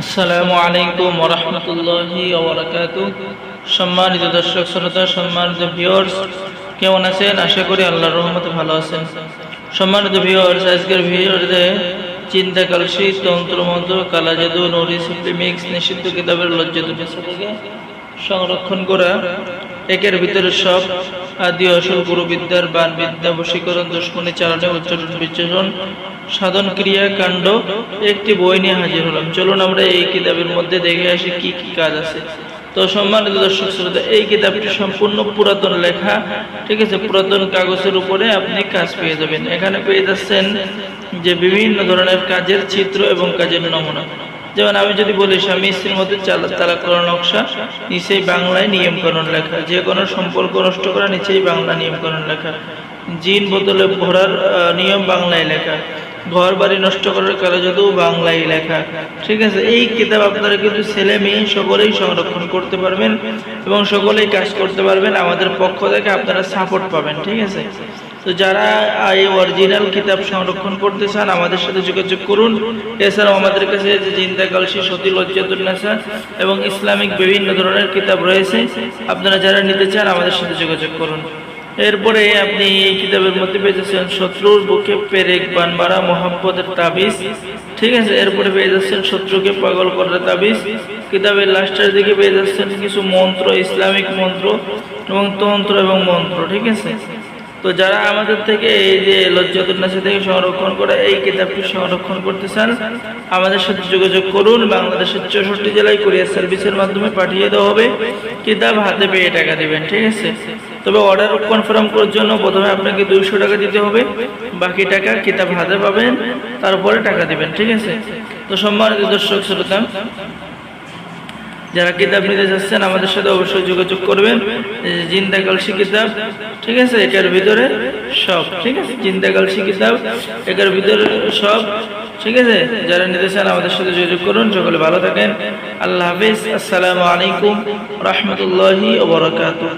আসসালামু আলাইকুম ওরহমতুল্লাহি ওবরাকাত সম্মানিত দর্শক, শ্রোতা, সম্মানিত ভিউয়ার্স কেমন আছেন? আশা করি আল্লাহর রহমতে ভালো আছেন। সম্মানিত ভিউয়ার্স আজকের ভিডিওতে চিন্তা কালসি তন্ত্র মন্ত্র কালা জাদু নরি, সুপ্রিমিক্স, নিষিদ্ধ কিতাবের লজ্জিত পেশা থেকে সংরক্ষণ করা একের ভিতরে সব আদি আসল গুরু বিদ্যার বান বিদ্যা, বশীকরণ, দুশ্মনী চালনে উচ্চারণ বিচ্ছেষণ সাধন, ক্রিয়া, কাণ্ড একটি বই নিয়ে হাজির হলাম। চলুন আমরা এই কিতাবের মধ্যে দেখে আসি কি কি কাজ আছে। তো সম্মানিত দর্শক শ্রোতা, এই কিতাবটি সম্পূর্ণ পুরাতন লেখা, ঠিক আছে? পুরাতন কাগজের উপরে আপনি কাজ পেয়ে যাবেন। এখানে পেয়ে যাচ্ছেন যে বিভিন্ন ধরনের কাজের চিত্র এবং কাজের নমুনা। যেমন আমি যদি বলি, স্বামী স্ত্রীর মধ্যে তালাক করার নকশা, নিচেই বাংলায় নিয়মকানুন লেখা। যে কোনো সম্পর্ক নষ্ট করা, নিচেই বাংলা নিয়মকানুন লেখা। জিন বোতলে ভরার নিয়ম বাংলায় লেখা। ঘর বাড়ি নষ্ট করার জাদু বাংলায় লেখা। ঠিক আছে, এই কিতাব আপনারা কিন্তু ছেলে, মেয়ে সকলেই সংরক্ষণ করতে পারবেন এবং সকলেই কাজ করতে পারবেন। আমাদের পক্ষ থেকে আপনারা সাপোর্ট পাবেন, ঠিক আছে? তো যারা এই অরিজিনাল কিতাব সংরক্ষণ করতে চান, আমাদের সাথে যোগাযোগ করুন। এছাড়াও আমাদের কাছে যে জিন্দা কালসি সতী লজ্জাতুন্নাসা এবং ইসলামিক বিভিন্ন ধরনের কিতাব রয়েছে, আপনারা যারা নিতে চান, আমাদের সাথে যোগাযোগ করুন। এরপরে আপনি এই কিতাবের মধ্যে পেয়েছেন শত্রুর বুকে পেরেক বান মারা মোহাম্মদের তাবিজ। ঠিক আছে, এরপরে পেয়ে যাচ্ছেন শত্রুকে পাগল করার তাবিজ। কিতাবের লাস্টের দিকে পেয়ে যাচ্ছেন কিছু মন্ত্র, ইসলামিক মন্ত্র এবং তন্ত্র এবং মন্ত্র, ঠিক আছে? তো যারা আমাদের থেকে এই যে লজ্জাতুন্নাসা থেকে সংরক্ষণ করে এই কিতাবটি সংরক্ষণ করতে চান আমাদের সাথে যোগাযোগ করুন। বাংলাদেশের চৌষট্টি জেলায় কুরিয়ার সার্ভিসের মাধ্যমে পাঠিয়ে দেওয়া হবে। কিতাব হাতে পেয়ে টাকা দেবেন, ঠিক আছে? তবে অর্ডার কনফার্ম করার জন্য প্রথমে আপনাকে দুইশো টাকা দিতে হবে। বাকি টাকা কিতাব হাতে পাবেন, তারপরে টাকা দিবেন, ঠিক আছে? তো সম্মানিত দর্শক, শ্রোতা যারা কিতাব নিতে চাচ্ছেন আমাদের সাথে অবশ্যই যোগাযোগ করবেন। জিন্দা কালসি কিতাব, ঠিক আছে? এটার ভিতরে সব, ঠিক আছে? জিন্দা কালসি কিতাব, এটার ভিতরে সব, ঠিক আছে? যারা নিতে চান, আমাদের সাথে যোগাযোগ করুন। সকলে ভালো থাকেন। আল্লাহ হাফিজ। আসসালামু আলাইকুম। রহমতুল্লাহি ওবরাকাতুহ